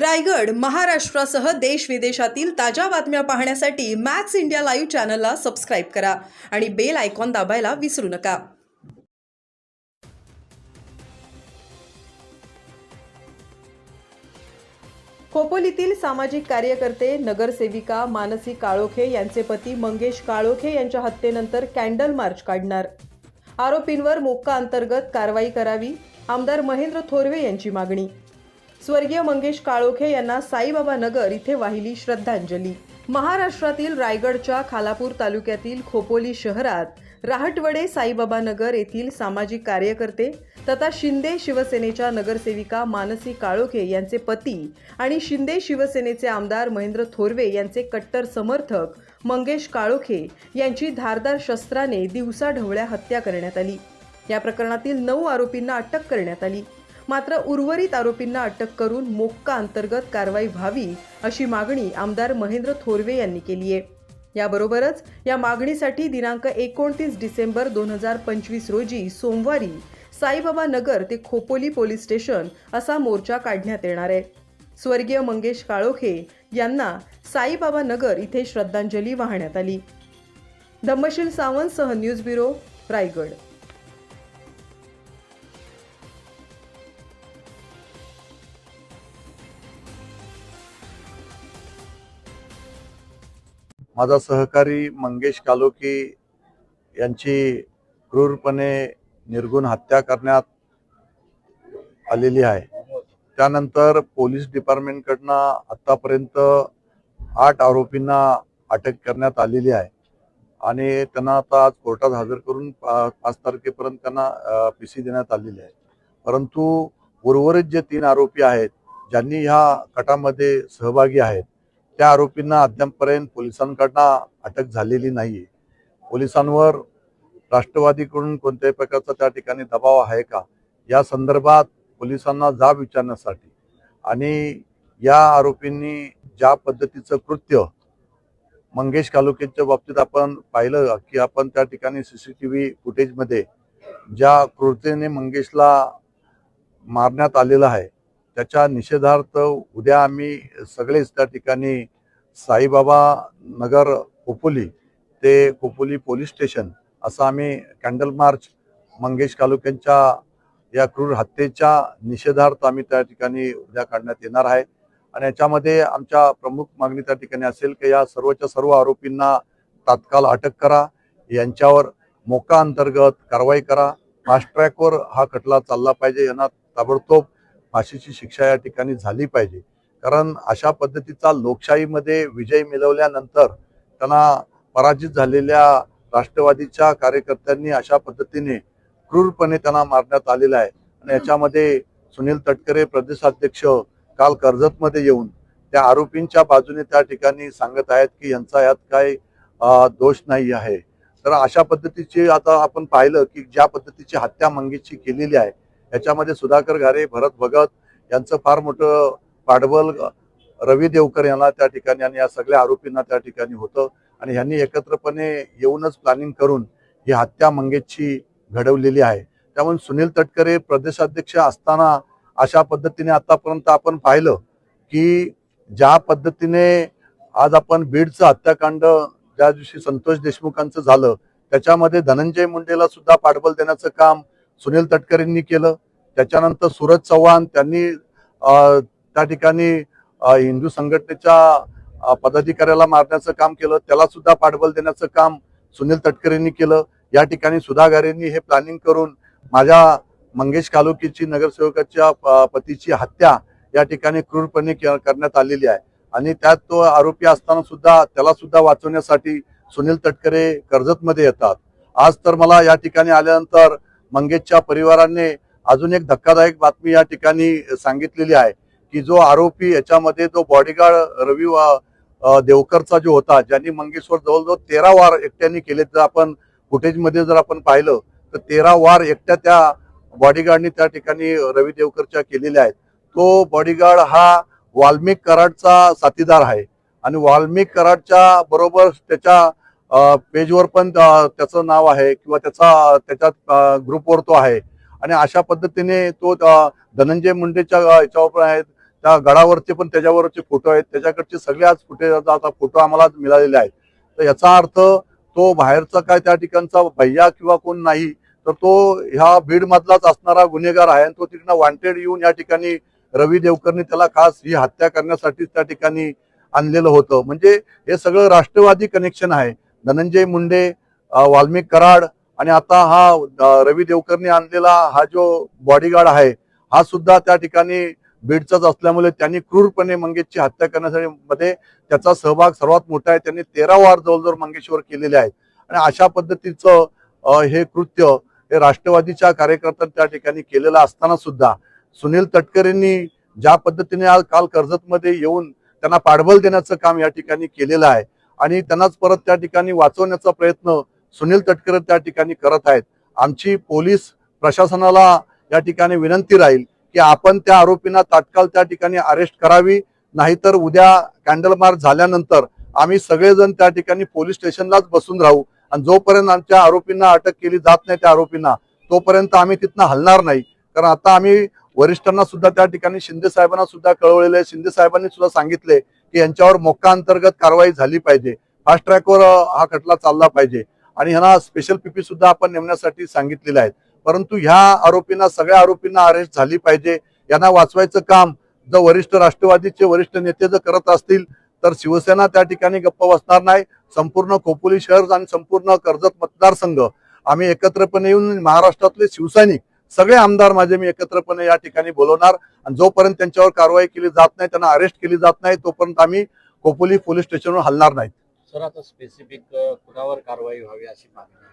रायगड महाराष्ट्रासह देश विदेशातील ताज्या बातम्या पाहण्यासाठी मॅक्स इंडिया लाईव्ह चॅनलला सबस्क्राईब करा आणि बेल आयकॉन दाबायला विसरू नका. खोपोलीतील सामाजिक कार्यकर्ते नगरसेविका मानसी काळोखे यांचे पती मंगेश काळोखे यांच्या हत्येनंतर कॅन्डल मार्च काढणार. आरोपींवर मोक्का अंतर्गत कारवाई करावी आमदार महेंद्र थोरवे यांची मागणी. स्वर्गीय मंगेश काळोखे यांना साईबाबा नगर इथे वाहिली श्रद्धांजली. महाराष्ट्रातील रायगडच्या खालापूर तालुक्यातील खोपोली शहरात राहटवडे साईबाबा नगर येथील सामाजिक कार्यकर्ते तथा शिंदे शिवसेनेच्या नगरसेविका मानसी काळोखे यांचे पती आणि शिंदे शिवसेनेचे आमदार महेंद्र थोरवे यांचे कट्टर समर्थक मंगेश काळोखे यांची धारदार शस्त्राने दिवसाढवळ्या हत्या करण्यात आली. या प्रकरणातील नऊ आरोपींना अटक करण्यात आली. मात्र उर्वरित आरोपींना अटक करून मोक्का अंतर्गत कारवाई व्हावी अशी मागणी आमदार महेंद्र थोरवे यांनी केली आहे. याबरोबरच या मागणीसाठी दिनांक एकोणतीस डिसेंबर दोन हजार पंचवीस रोजी सोमवारी साईबाबा नगर ते खोपोली पोलीस स्टेशन असा मोर्चा काढण्यात येणार आहे. स्वर्गीय मंगेश काळोखे यांना साईबाबा नगर इथे श्रद्धांजली वाहण्यात आली. धम्मशील सावंत सह न्यूज ब्युरो रायगड. माझा सहकारी मंगेश कालोकी यांची क्रूरपणे निर्गुण हत्या करण्यात आलेली आहे. त्यानंतर पोलीस डिपार्टमेंटकडनं आत्तापर्यंत आठ आरोपींना अटक करण्यात आलेली आहे. आणि त्यांना आता आज कोर्टात हजर करून पा- पाच तारखेपर्यंत त्यांना पी सी देण्यात आलेली आहे. परंतु उर्वरित जे तीन आरोपी आहेत ज्यांनी ह्या कटामध्ये सहभागी आहेत त्या आरोपींना अद्यापपर्यंत पोलिसांकडनं अटक झालेली नाहीये. पोलिसांवर राष्ट्रवादीकडून कोणत्याही प्रकारचा त्या ठिकाणी दबाव आहे का? या संदर्भात पोलिसांना जाब विचारण्यासाठी आणि या आरोपींनी ज्या पद्धतीचं कृत्य मंगेश कालोकेच्या बाबतीत आपण पाहिलं की आपण त्या ठिकाणी सी सी टी व्ही फुटेजमध्ये ज्या क्रूरतेने मंगेशला मारण्यात आलेलं आहे त्याच्या निषेधार्थ उद्या आम्ही सगळेच त्या ठिकाणी साईबाबा नगर खोपोली ते खोपोली पोलीस स्टेशन असं आम्ही कॅन्डल मार्च मंगेश कालुक्यांच्या या क्रूर हत्येच्या निषेधार्थ आम्ही त्या ठिकाणी उद्या काढण्यात येणार आहे. आणि याच्यामध्ये आमच्या प्रमुख मागणी त्या ठिकाणी असेल की या सर्वच्या सर्व आरोपींना तात्काळ अटक करा. यांच्यावर मोका अंतर्गत कारवाई करा. फास्ट ट्रॅकवर हा खटला चालला पाहिजे. यांना ताबडतोब फाशीची शिक्षा या ठिकाणी झाली पाहिजे. कारण अशा पद्धतीचा लोकशाहीमध्ये विजय मिळवल्यानंतर त्यांना पराजित झालेल्या राष्ट्रवादीच्या कार्यकर्त्यांनी अशा पद्धतीने क्रूरपणे त्यांना मारण्यात आलेलं आहे. आणि याच्यामध्ये सुनील तटकरे प्रदेशाध्यक्ष काल कर्जतमध्ये येऊन त्या आरोपींच्या बाजूने त्या ठिकाणी सांगत आहेत की यांचा यात काही दोष नाही आहे. तर अशा पद्धतीची आता आपण पाहिलं की ज्या पद्धतीची हत्या मंगेशची केलेली आहे याच्यामध्ये सुधाकर घारे भरत भगत यांचं फार मोठं पाठबळ रवी देवकर यांना त्या ठिकाणी आणि या सगळ्या आरोपींना त्या ठिकाणी होतं. आणि ह्यांनी एकत्रपणे येऊनच प्लॅनिंग करून ही हत्या मंगेशची घडवलेली आहे. त्यामुळे सुनील तटकरे प्रदेशाध्यक्ष असताना अशा पद्धतीने आतापर्यंत आपण पाहिलं की ज्या पद्धतीने आज आपण बीडचं हत्याकांड ज्या दिवशी संतोष देशमुखांचं झालं त्याच्यामध्ये धनंजय मुंडेला सुद्धा पाठबळ देण्याचं काम सुनील तटकरेंनी केलं. त्याच्यानंतर सूरज चव्हाण त्यांनी त्या ठिकाणी हिंदू संघटनेच्या पदाधिकाऱ्याला मारण्याचं काम केलं त्याला सुद्धा पाठबळ देण्याचं काम सुनील तटकरेंनी केलं. या ठिकाणी सुधागारेंनी हे प्लॅनिंग करून माझ्या मंगेश कालोकीची नगरसेवकाच्या पतीची हत्या या ठिकाणी क्रूरपणे करण्यात आलेली आहे. आणि त्यात तो आरोपी असताना सुद्धा त्याला सुद्धा वाचवण्यासाठी सुनील तटकरे कर्जतमध्ये येतात. आज तर मला या ठिकाणी आल्यानंतर मंगेशच्या परिवाराने अजून एक धक्कादायक बातमी या ठिकाणी सांगितलेली आहे. की जो आरोपी याच्यामध्ये जो बॉडीगार्ड रवी वा- देवकरचा जो होता ज्यांनी मंगेशवर जवळजवळ तेरा वार एकट्याने केले जर आपण फुटेजमध्ये जर आपण पाहिलं तर तेरा वार एकट्या त्या बॉडीगार्डनी त्या ठिकाणी रवी देवकरच्या केलेल्या आहेत. तो बॉडीगार्ड हा वाल्मिक कराडचा साथीदार आहे. आणि वाल्मिक कराडच्या बरोबर त्याच्या पेजवर पण त्याचं नाव आहे किंवा त्याचा त्याच्यात ग्रुपवर तो आहे. आणि अशा पद्धतीने तो धनंजय मुंडेच्या याच्यावर पण आहेत. त्या गडावरचे पण त्याच्यावरचे फोटो आहेत. त्याच्याकडचे सगळे आज फुटेज आता फोटो आम्हाला मिळालेले आहेत. तर याचा अर्थ तो बाहेरचा काय त्या ठिकाणचा भैया किंवा कोण नाही तर तो ह्या बीडमधलाच असणारा गुन्हेगार आहे आणि तो तिकडनं वॉन्टेड येऊन या ठिकाणी रवी देवकरनी त्याला खास ही हत्या करण्यासाठीच त्या ठिकाणी आणलेलं होतं. म्हणजे हे सगळं राष्ट्रवादी कनेक्शन आहे. धनंजय मुंडे वाल्मिक कराड आणि आता हा रवी देवकरनी आणलेला हा जो बॉडीगार्ड आहे हा सुद्धा त्या ठिकाणी बीडचाच असल्यामुळे त्यांनी क्रूरपणे मंगेशची हत्या करण्यासाठी मध्ये त्याचा सहभाग सर्वात मोठा आहे. त्यांनी तेरा वार जवळजवळ मंगेशवर केलेले आहेत. आणि अशा पद्धतीचं हे कृत्य हे राष्ट्रवादीच्या कार्यकर्त्यांनी त्या ठिकाणी केलेलं असताना सुद्धा सुनील तटकरेंनी ज्या पद्धतीने आज काल कर्जतमध्ये येऊन त्यांना पाठबळ देण्याचं काम या ठिकाणी केलेलं आहे आणि त्यांनाच परत त्या ठिकाणी वाचवण्याचा प्रयत्न सुनील तटकरे त्या ठिकाणी करत आहेत. आमची पोलीस प्रशासनाला या ठिकाणी विनंती राहील की आपण त्या आरोपींना तात्काळ त्या ठिकाणी अरेस्ट करावी. नाहीतर उद्या कॅन्डल मार्च झाल्यानंतर आम्ही सगळेजण त्या ठिकाणी पोलीस स्टेशनलाच बसून राहू. आणि जोपर्यंत आमच्या आरोपींना अटक केली जात नाही त्या आरोपींना तोपर्यंत आम्ही तिथनं हलणार नाही. कारण आता आम्ही वरिष्ठांना सुद्धा त्या ठिकाणी शिंदे साहेबांना सुद्धा कळवलेले आहे. शिंदे साहेबांनी सुद्धा सांगितले की यांच्यावर मोक्का अंतर्गत कारवाई झाली पाहिजे. फास्ट ट्रॅकवर हा खटला चालला पाहिजे. आणि ह्यांना स्पेशल पीपी सुद्धा आपण नेमण्यासाठी सांगितलेले आहेत परंतु ह्या आरोपींना सगळ्या आरोपींना अरेस्ट झाली पाहिजे. यांना वाचवायचं काम जर वरिष्ठ राष्ट्रवादीचे वरिष्ठ नेते जर करत असतील तर शिवसेना त्या ठिकाणी गप्प बसणार नाही. संपूर्ण खोपोली शहर आणि संपूर्ण कर्जत मतदारसंघ. आम्ही एकत्रपणे येऊन महाराष्ट्रातले शिवसैनिक सगळे आमदार माझे मी एकत्रपणे या ठिकाणी बोलवणार. आणि जोपर्यंत त्यांच्यावर कारवाई केली जात नाही त्यांना अरेस्ट केली जात नाही तोपर्यंत आम्ही खोपोली पोलीस स्टेशनवर हलणार नाही सर आता स्पेसिफिक कुणावर कारवाई व्हावी अशी मागणी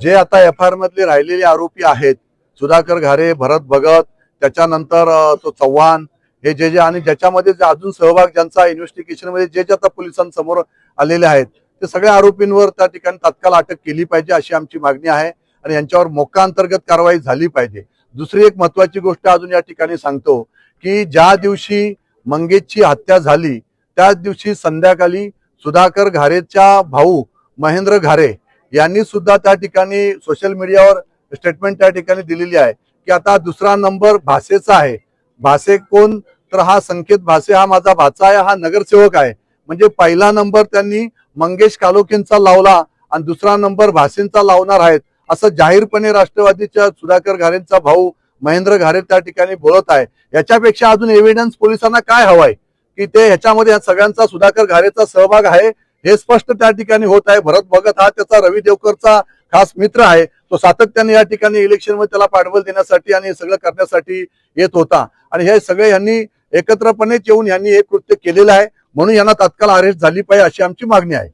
जे आता एफ आय आर मधले राहिलेले आरोपी आहेत सुधाकर घारे भरत भगत त्याच्यानंतर तो चव्हाण हे जे जे आणि ज्याच्यामध्ये जे अजून सहभाग ज्यांचा इन्व्हेस्टिगेशनमध्ये जे जे आता पोलिसांसमोर आलेले आहेत ते सगळ्या आरोपींवर त्या ठिकाणी तात्काळ अटक केली पाहिजे अशी आमची मागणी आहे आणि यांच्यावर मोका अंतर्गत कारवाई झाली पाहिजे. दुसरी एक महत्वाची गोष्ट अजून या ठिकाणी सांगतो की ज्या दिवशी मंगेशची हत्या झाली त्याच दिवशी संध्याकाळी सुधाकर घारेच्या भाऊ महेंद्र घारे यांनी सुद्धा त्या ठिकाणी सोशल मीडियावर स्टेटमेंट त्या ठिकाणी दिलेली आहे की आता दुसरा नंबर भाषेचा आहे. भाषे कोण? तर हा संकेत भाषे हा माझा भाचा आहे हा नगरसेवक आहे. म्हणजे पहिला नंबर त्यांनी मंगेश कालोखेंचा लावला आणि दुसरा नंबर भाषेंचा लावणार आहेत असं जाहीरपणे राष्ट्रवादीच्या सुधाकर घारेंचा भाऊ महेंद्र घारे त्या ठिकाणी बोलत आहे. याच्यापेक्षा अजून एव्हिडन्स पोलिसांना काय हवाय? की ते ह्याच्यामध्ये सगळ्यांचा सुधाकर घारेचा सहभाग आहे हे स्पष्ट त्या ठिकाणी होत आहे. भरत भगत हा त्याचा रवी देवकरचा खास मित्र आहे. तो सातत्याने या ठिकाणी इलेक्शनमध्ये त्याला पाठबळ देण्यासाठी आणि हे सगळं करण्यासाठी येत होता. आणि हे सगळे यांनी एकत्रपणेच येऊन यांनी हे कृत्य केलेलं आहे. म्हणून यांना तात्काळ अरेस्ट झाली पाहिजे अशी आमची मागणी आहे.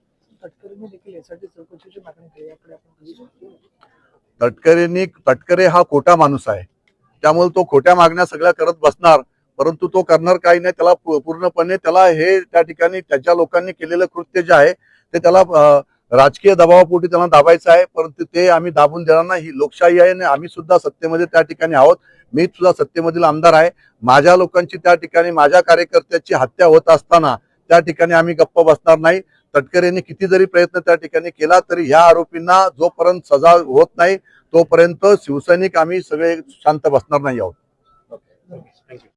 तटकरेंनी तटकरे हा खोटा माणूस आहे. त्यामुळे तो खोट्या मागण्या सगळ्या करत बसणार. परंतु तो करणार काही नाही. त्याला पूर्णपणे त्याला हे त्या ठिकाणी त्याच्या लोकांनी केलेलं कृत्य जे आहे ते त्याला राजकीय दबावापोटी त्यांना दाबायचं आहे. परंतु ते आम्ही दाबून देणार नाही. ही लोकशाही आहे आणि आम्ही सुद्धा सत्तेमध्ये त्या ठिकाणी आहोत. मी सुद्धा सत्तेमधील आमदार आहे. माझ्या लोकांची त्या ठिकाणी माझ्या कार्यकर्त्याची हत्या होत असताना त्या ठिकाणी आम्ही गप्प बसणार नाही. तटकरेंनी किती जरी प्रयत्न त्या ठिकाणी केला तरी ह्या आरोपींना जोपर्यंत सजा होत नाही तोपर्यंत शिवसैनिक आम्ही सगळे शांत बसणार नाही आहोत. थँक्यू